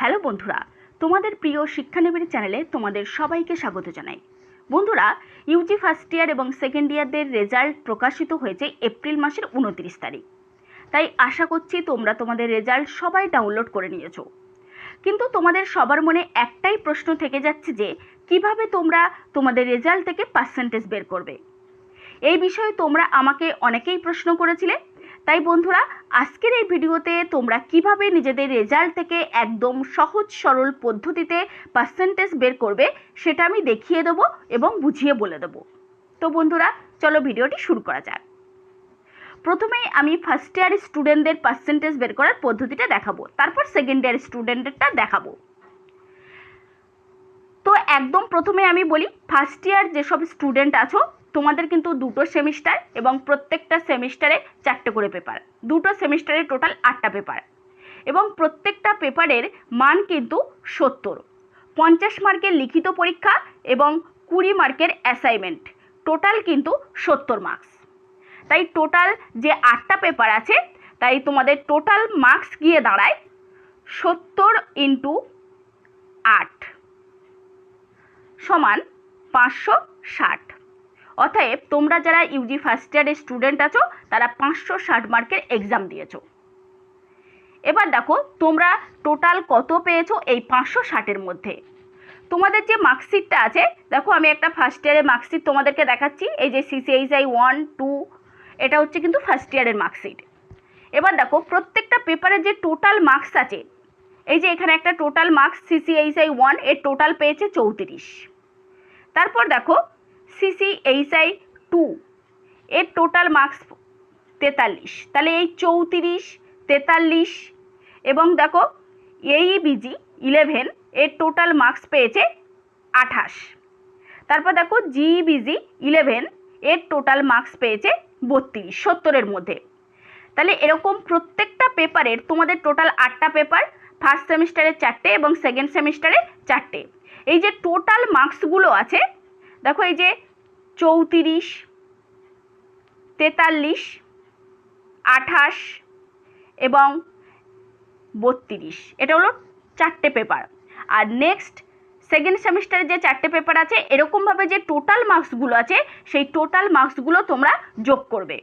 Hello বন্ধুরা, তোমাদের প্রিয় শিক্ষানবীর চ্যানেলে তোমাদের সবাইকে স্বাগত জানাই। বন্ধুরা, ইউজি ফার্স্ট ইয়ার এবং সেকেন্ড ইয়ারদের রেজাল্ট প্রকাশিত হয়েছে এপ্রিল মাসের উনত্রিশ তারিখ। তাই আশা করছি তোমরা তোমাদের রেজাল্ট সবাই ডাউনলোড করে নিয়েছো। কিন্তু তোমাদের সবার মনে একটাই প্রশ্ন থেকে যাচ্ছে যে, কীভাবে তোমরা তোমাদের রেজাল্ট থেকে পার্সেন্টেজ বের করবে? এই বিষয়ে তোমরা আমাকে অনেকেই প্রশ্ন করেছিলে তাই বন্ধুরা, আজকের এই ভিডিওতে তোমরা কীভাবে নিজেদের রেজাল্ট থেকে একদম সহজ সরল পদ্ধতিতে পার্সেন্টেজ বের করবে সেটা আমি দেখিয়ে দেবো এবং বুঝিয়ে বলে দেবো। তো বন্ধুরা, চলো ভিডিওটি শুরু করা যাক। প্রথমেই আমি ফার্স্ট ইয়ার স্টুডেন্টদের পার্সেন্টেজ বের করার পদ্ধতিটা দেখাবো, তারপর সেকেন্ড ইয়ার স্টুডেন্টেরটা দেখাবো। তো একদম প্রথমে আমি বলি ফার্স্ট ইয়ার যেসব স্টুডেন্ট আছো তোমাদের কিন্তু দুটো সেমিস্টার এবং প্রত্যেকটা সেমিস্টারে চারটে করে পেপার। দুটো সেমিস্টারে টোটাল আটটা পেপার। এবং প্রত্যেকটা পেপারের মান কিন্তু সত্তর। পঞ্চাশ মার্কের লিখিত পরীক্ষা এবং কুড়ি মার্কের অ্যাসাইনমেন্ট টোটাল কিন্তু সত্তর মার্কস তাই টোটাল যে আটটা পেপার আছে, তাই তোমাদের টোটাল মার্কস গিয়ে দাঁড়ায় সত্তর ইন্টু আট। সমান পাঁচশো ষাট। অতএব তোমরা যারা ইউজি ফার্স্ট ইয়ারের স্টুডেন্ট আছো, তারা পাঁচশো ষাট মার্কের এক্সাম দিয়েছ। এবার দেখো, তোমরা টোটাল কত পেয়েছ এই পাঁচশো ষাটের মধ্যে? তোমাদের যে মার্কশিটটা আছে, দেখো আমি একটা ফার্স্ট ইয়ারের মার্কশিট তোমাদেরকে দেখাচ্ছি, এই যে সিসিএইচআই ওয়ান টু এটা হচ্ছে কিন্তু ফার্স্ট ইয়ারের মার্কশিট এবার দেখো, প্রত্যেকটা পেপারের যে টোটাল মার্কস আছে, এই যে এখানে একটা টোটাল মার্কস সিসিএইচআই ওয়ানের টোটাল পেয়েছে চৌত্রিশ। তারপর দেখো সিসিএইচআই টু এর টোটাল মার্কস তেতাল্লিশ। তাহলে এই চৌত্রিশ, তেতাল্লিশ এবং দেখো এইবিজি ইলেভেন এর টোটাল মার্কস পেয়েছে আঠাশ। তারপর দেখো জিবিজি ইলেভেন এর টোটাল মার্কস পেয়েছে বত্রিশ, সত্তরের মধ্যে। তাহলে এরকম প্রত্যেকটা পেপারের তোমাদের টোটাল আটটা পেপার ফার্স্ট সেমিস্টারে চারটে এবং সেকেন্ড সেমিস্টারে চারটে। এই যে টোটাল মার্কসগুলো আছে দেখো এই যে চৌত্রিশ, তেতাল্লিশ, আঠাশ এবং বত্রিশ। এটা হলো চারটে পেপার আর নেক্সট সেকেন্ড সেমিস্টারে যে চারটে পেপার আছে, এরকমভাবে যে টোটাল মার্কসগুলো আছে, সেই টোটাল মার্কসগুলো তোমরা যোগ করবে।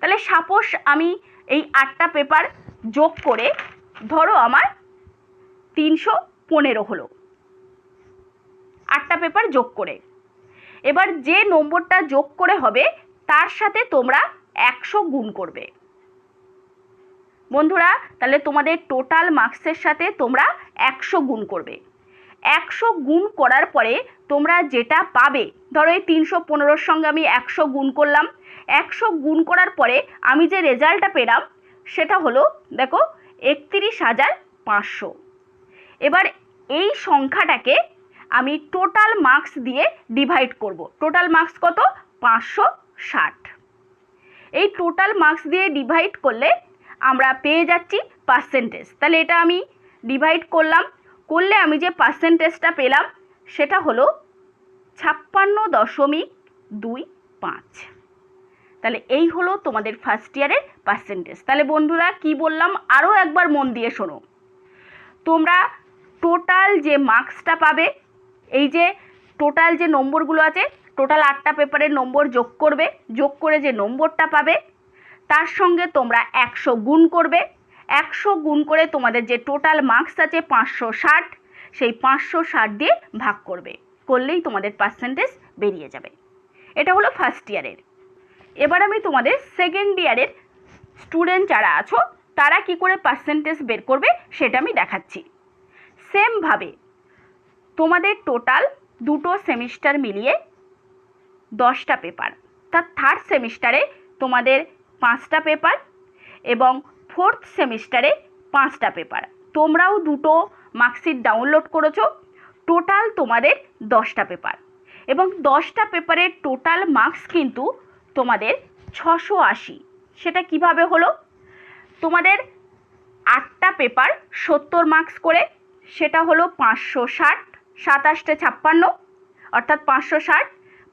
তাহলে সাপোজ আমি এই আটটা পেপার যোগ করে, ধরো আমার তিনশো পনেরো হলো। আটটা পেপার যোগ করে। এবার যে নম্বরটা যোগ করে হবে, তার সাথে তোমরা একশো গুণ করবে। বন্ধুরা, তাহলে তোমাদের টোটাল মার্কসের সাথে তোমরা একশো গুণ করবে। একশো গুণ করার পরে তোমরা যেটা পাবে, ধরো এই তিনশো পনেরোর সঙ্গে আমি একশো গুণ করলাম। একশো গুণ করার পরে আমি যে রেজাল্টটা পেলাম, সেটা হলো, দেখো, একত্রিশ হাজার পাঁচশো। এবার এই সংখ্যাটাকে আমি টোটাল মার্কস দিয়ে ডিভাইড করব। টোটাল মার্কস কত? পাঁচশো ষাট। এই টোটাল মার্কস দিয়ে ডিভাইড করলে আমরা পেয়ে যাচ্ছি পার্সেন্টেজ তাহলে এটা আমি ডিভাইড করলাম। করলে আমি যে পার্সেন্টেজটা পেলাম, সেটা হলো ছাপ্পান্ন দশমিক দুই পাঁচ। তাহলে এই হলো তোমাদের ফার্স্ট ইয়ারের পার্সেন্টেজ তাহলে বন্ধুরা, কি বললাম? আরও একবার মন দিয়ে শোনো। তোমরা টোটাল যে মার্কসটা পাবে এই যে টোটাল যে নম্বরগুলো আছে টোটাল আটটা পেপারের নম্বর যোগ করবে, যোগ করে যে নম্বরটা পাবে, তার সঙ্গে তোমরা একশো গুণ করবে। একশো গুণ করে তোমাদের যে টোটাল মার্কস আছে পাঁচশো ষাট, সেই পাঁচশো ষাট দিয়ে ভাগ করবে। করলেই তোমাদের পার্সেন্টেজ বেরিয়ে যাবে। এটা হলো ফার্স্ট ইয়ারের এবার আমি তোমাদের সেকেন্ড ইয়ারের স্টুডেন্ট যারা আছো, তারা কি করে পার্সেন্টেজ বের করবে, সেটা আমি দেখাচ্ছি। সেমভাবে তোমাদের টোটাল দুটো সেমিস্টার মিলিয়ে দশটা পেপার তার থার্ড সেমিস্টারে তোমাদের পাঁচটা পেপার এবং ফোর্থ সেমিস্টারে পাঁচটা পেপার তোমরাও দুটো মার্কশিট ডাউনলোড করেছ টোটাল তোমাদের দশটা পেপার এবং দশটা পেপারের টোটাল মার্কস কিন্তু তোমাদের ছশো আশি। সেটা কীভাবে হলো? তোমাদের আটটা পেপার সত্তর মার্কস করে, সেটা হলো পাঁচশো ষাট সাতাশটা ছাপ্পান্ন, অর্থাৎ পাঁচশো ষাট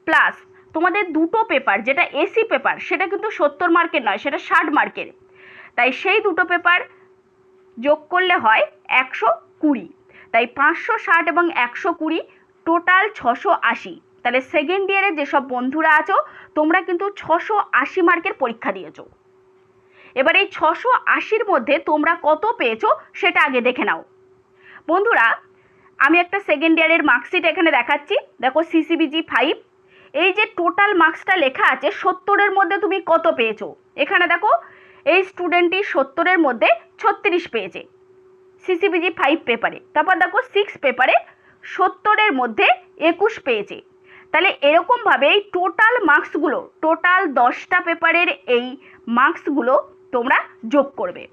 প্লাস তোমাদের দুটো পেপার যেটা এসি পেপার সেটা কিন্তু সত্তর মার্কের নয়, সেটা ষাট মার্কের তাই সেই দুটো পেপার যোগ করলে হয় একশো কুড়ি। তাই পাঁচশো ষাট এবং একশো কুড়ি টোটাল ছশো আশি। তাহলে সেকেন্ড ইয়ারে যেসব বন্ধুরা আছো, তোমরা কিন্তু ছশো আশি মার্কের পরীক্ষা দিয়েছ। এবার এই ছশো আশির মধ্যে তোমরা কত পেয়েছ, সেটা আগে দেখে নাও। বন্ধুরা আমি একটা সেকেন্ড ইয়ারের মার্কশিট এখানে দেখাচ্ছি। দেখো সিসিবিজি ফাইভ এই যে টোটাল মার্কসটা লেখা আছে সত্তরের মধ্যে তুমি কত পেয়েছ? এখানে দেখো, এই স্টুডেন্টটি সত্তরের মধ্যে ছত্রিশ পেয়েছে। সিসিবিজি ফাইভ পেপারে তারপর দেখো সিক্স পেপারে সত্তরের মধ্যে একুশ পেয়েছে। তাহলে এরকমভাবে এই টোটাল মার্কসগুলো টোটাল দশটা পেপারের এই মার্কসগুলো তোমরা যোগ করবে।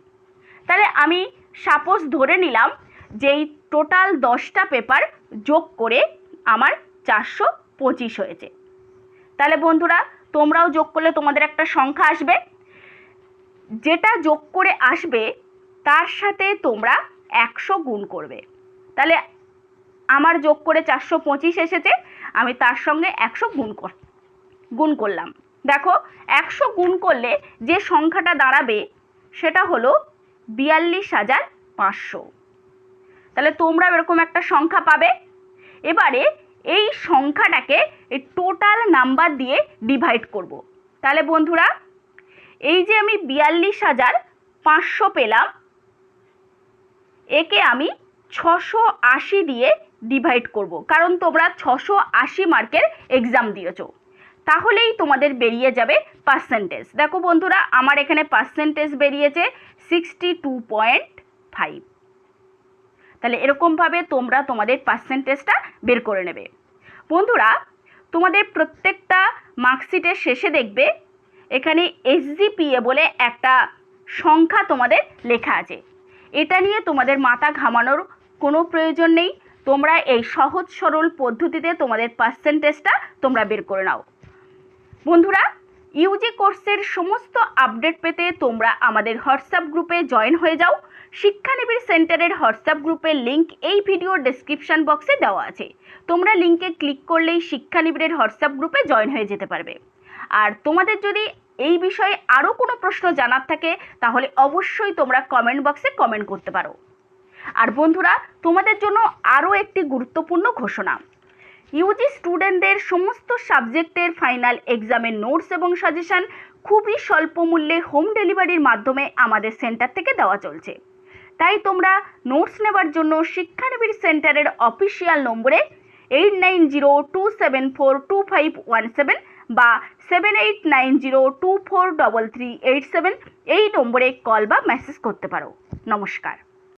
তাহলে আমি সাপোজ ধরে নিলাম যে এই টোটাল দশটা পেপার যোগ করে আমার চারশো পঁচিশ হয়েছে। তাহলে বন্ধুরা, তোমরাও যোগ করলে তোমাদের একটা সংখ্যা আসবে। যেটা যোগ করে আসবে, তার সাথে তোমরা একশো গুণ করবে। তাহলে আমার যোগ করে চারশো পঁচিশ এসেছে, আমি তার সঙ্গে একশো গুণ কর, গুণ করলাম। দেখো, একশো গুণ করলে যে সংখ্যাটা দাঁড়াবে, সেটা হলো বিয়াল্লিশ হাজার পাঁচশো। তাহলে তোমরা এরকম একটা সংখ্যা পাবে। এবারে এই সংখ্যাটাকে এই টোটাল নাম্বার দিয়ে ডিভাইড করব। তাহলে বন্ধুরা, এই যে আমি বিয়াল্লিশ হাজার পাঁচশো পেলাম, একে আমি ছশো আশি দিয়ে ডিভাইড করব। কারণ তোমরা ছশো আশি মার্কের এক্সাম দিয়েছ। তাহলেই তোমাদের বেরিয়ে যাবে পার্সেন্টেজ দেখো বন্ধুরা, আমার এখানে পার্সেন্টেজ বেরিয়েছে সিক্সটি টু পয়েন্ট ফাইভ তাহলে এরকমভাবে তোমরা তোমাদের পার্সেন্টেজটা বের করে নেবে। বন্ধুরা, তোমাদের প্রত্যেকটা মার্কশিটের শেষে দেখবে, এখানে এসজিপিএ বলে একটা সংখ্যা তোমাদের লেখা আছে। এটা নিয়ে তোমাদের মাথা ঘামানোর কোনো প্রয়োজন নেই। তোমরা এই সহজ সরল পদ্ধতিতে তোমাদের পার্সেন্টেজটা তোমরা বের করে নাও। বন্ধুরা ইউজি কোর্সের সমস্ত আপডেট পেতে তোমরা আমাদের হোয়াটসঅ্যাপ গ্রুপে জয়েন হয়ে যাও। শিক্ষানিবিড় সেন্টারের হোয়াটসঅ্যাপ গ্রুপের লিংক এই ভিডিওর ডেসক্রিপশন বক্সে দেওয়া আছে। তোমরা লিঙ্কে ক্লিক করলেই শিক্ষানিবিড়ের হোয়াটসঅ্যাপ গ্রুপে জয়েন হয়ে যেতে পারবে। আর তোমাদের যদি এই বিষয়ে আরও কোনো প্রশ্ন জানার থাকে, তাহলে অবশ্যই তোমরা কমেন্ট বক্সে কমেন্ট করতে পারো। আর বন্ধুরা, তোমাদের জন্য আরও একটি গুরুত্বপূর্ণ ঘোষণা। ইউজি স্টুডেন্টদের সমস্ত সাবজেক্টের ফাইনাল এক্সামের নোটস এবং সাজেশন খুবই স্বল্প মূল্যে হোম ডেলিভারির মাধ্যমে আমাদের সেন্টার থেকে দেওয়া চলছে। তাই তোমরা নোটস নেবার জন্য শিক্ষানবীর সেন্টারের অফিসিয়াল নম্বরে eight nine zero two seven four two five one seven বা seven eight nine zero two four double three eight seven এই নম্বরে কল বা মেসেজ করতে পারো। নমস্কার।